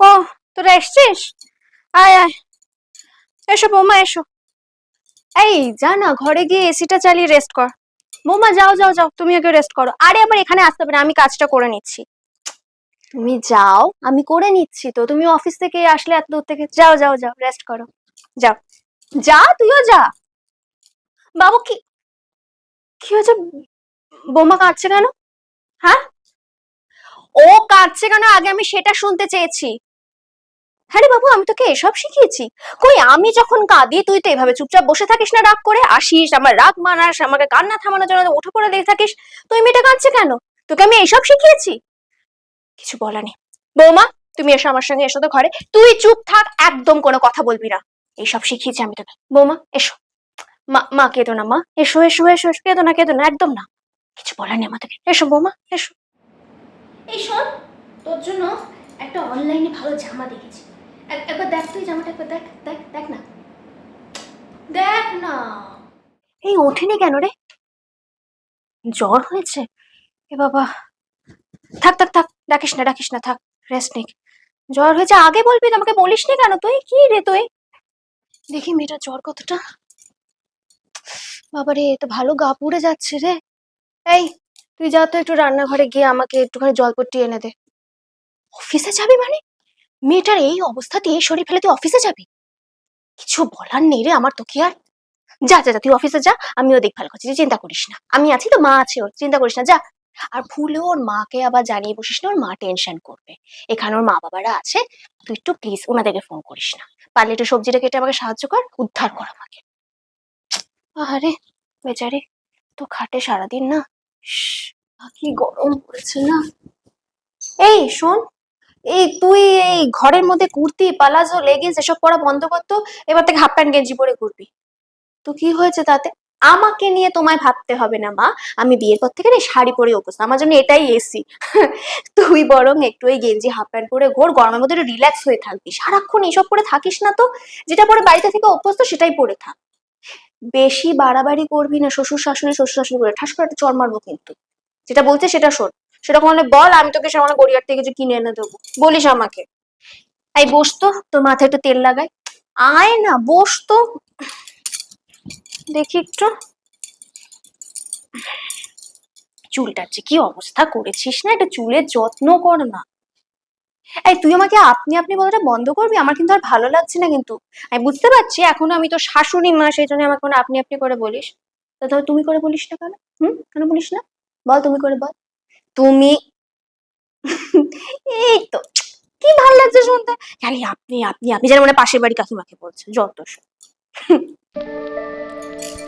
ও, তোরা এসছিস? আয় আয়। এসো বৌমা, এসো। এই, যা না, ঘরে গিয়ে এসিটা চালিয়ে রেস্ট কর। বৌমা, যাও যাও যাও, তুমি আগে রেস্ট করো। আরে, আমার এখানে আসতে না, আমি কাজটা করে নিচ্ছি। তুমি যাও, আমি করে নিচ্ছি তো, তুমি অফিস থেকে আসলে এত দূর থেকে যাও যাও যাও রেস্ট করো। যাও। যা, তুইও যা। বাবু, কি কি হয়েছে? বৌমা কাঁদছে কেন? হ্যাঁ? ও কাঁদছে কেন? আগে আমি সেটা শুনতে চেয়েছি। হ্যাঁ রে বাবু, আমি তোকে এসব শিখিয়েছি। কই, আমি যখন কাঁদি তুই তো এভাবে চুপচাপ বসে থাকিস না, রাগ করে আসিস, আমার রাগ মানাস, আমাকে কান্না থামানোর জন্য উঠে পড়ে দেখে থাকিস, তুই মেয়েটা কাঁদছে কেন? তোকে আমি এইসব শিখিয়েছি? কিছু বলা নেই। বৌমা, তুমি এসো আমার সঙ্গে, এসো তো ঘরে। তুই চুপ থাক, একদম কোনো কথা বলবি না। এইসব শিখিয়েছি আমি তোকে। বৌমা, এসো। মা মা কেঁদো না, মা। এসো এসো এসো এসো। কেঁদো না কেঁদো না, একদম না। কিছু বলার নেই আমাদেরকে এসো, বৌমা, এসো। এই শোন, তোর জন্য একটা অনলাইনে ভালো জামা দেখেছি। দেখ না। এই ওঠেনি কেন রে? জ্বর হয়েছে? এ বাবা। থাক থাক থাক, ডাকিস না ডাকিস না, থাক রেস্ট নিক। জ্বর হয়েছে, আগে বলবি আমাকে বলিস নি কেন তুই? কি রে তুই? দেখি মেয়েটার জ্বর কতটা। বাবারে, এ তো ভালো গা পুড়ে যাচ্ছে রে। এই, তুই যা তো একটু রান্নাঘরে গিয়ে আমাকে একটুখানি জলপট্টি এনে দে। অফিসে যাবি মানে? মেয়েটার এই অবস্থাতে শরীর ফেলে তুই অফিসে যাবি? কিছু বলার নেই রে আমার তো কি আর। যা যা যা, তুই অফিসে যা, আমিও দেখভাল করছি, তুই চিন্তা করিস না। আমি আছি তো, মা আছে ওর, চিন্তা করিস না, যা। আর ভুলে ওর মাকে আবার জানিয়ে বসিস না, ওর মা টেনশন করবে। এখানে ওর মা বাবারা আছে, তুই একটু প্লিজ ওনাদেরকে ফোন করিস না। পারলে একটু সবজিটা কেটে আমাকে সাহায্য কর, উদ্ধার কর আমাকে। আরে বেচারি, তো খাটে সারাদিন না? কি গরম পড়েছে না? এই, শোন এই তুই এই ঘরের মধ্যে কুর্তি, পালাজো লেগিংস এসব পরা বন্ধ করতো এবার থেকে হাফ প্যান্ট গেঞ্জি পরে ঘুরবি। তো কি হয়েছে তাতে? আমাকে নিয়ে তোমায় ভাবতে হবে না, মা। আমি বিয়ের পর থেকে শাড়ি পরে অভ্যস্ত। আমার জন্য এটাই এসি তুই বরং একটু এই গেঞ্জি হাফ প্যান্ট পরে ঘোর, গরমের মধ্যে রিল্যাক্স হয়ে থাকবি। সারাক্ষণ এইসব পরে থাকিস না তো। যেটা পরে বাড়িতে থেকে অভ্যস্ত, সেটাই পরে থাক। বেশি বাড়াবাড়ি করবি না, শ্বশুর শাশুড়ি শ্বশুর শাশুড়ি করে ঠাস করে একটা চর মারবো কিন্তু। যেটা বলছে সেটা শোন। সেটা কোনো বল, আমি তোকে সামনে গড়িয়ার থেকে কিছু কিনে এনে দেবো। বলিস আমাকে। এই বসতো তোর মাথায় একটু তেল লাগাই। আয় না বসতো দেখি একটু। চুলটার যে কি অবস্থা করেছিস না একটু চুলের যত্ন কর না। এই, তুই আমাকে আপনি আপনি বলাটা বন্ধ করবি? আমার কিন্তু আর ভালো লাগছে না কিন্তু। আমি বুঝতে পারছি, এখনও আমি তো শাশুড়ি মা, সেই জন্য আমাকে আপনি আপনি করে বলিস। তো তুমি করে বলিস না কেন? হুম? কেন বলিস না? বল, তুমি করে বল। তুমি? এই তো, কি ভালো লাগছে শুনতে। খালি আপনি আপনি আপনি যেন মানে পাশের বাড়ি কাকিমাকে বলছেন যত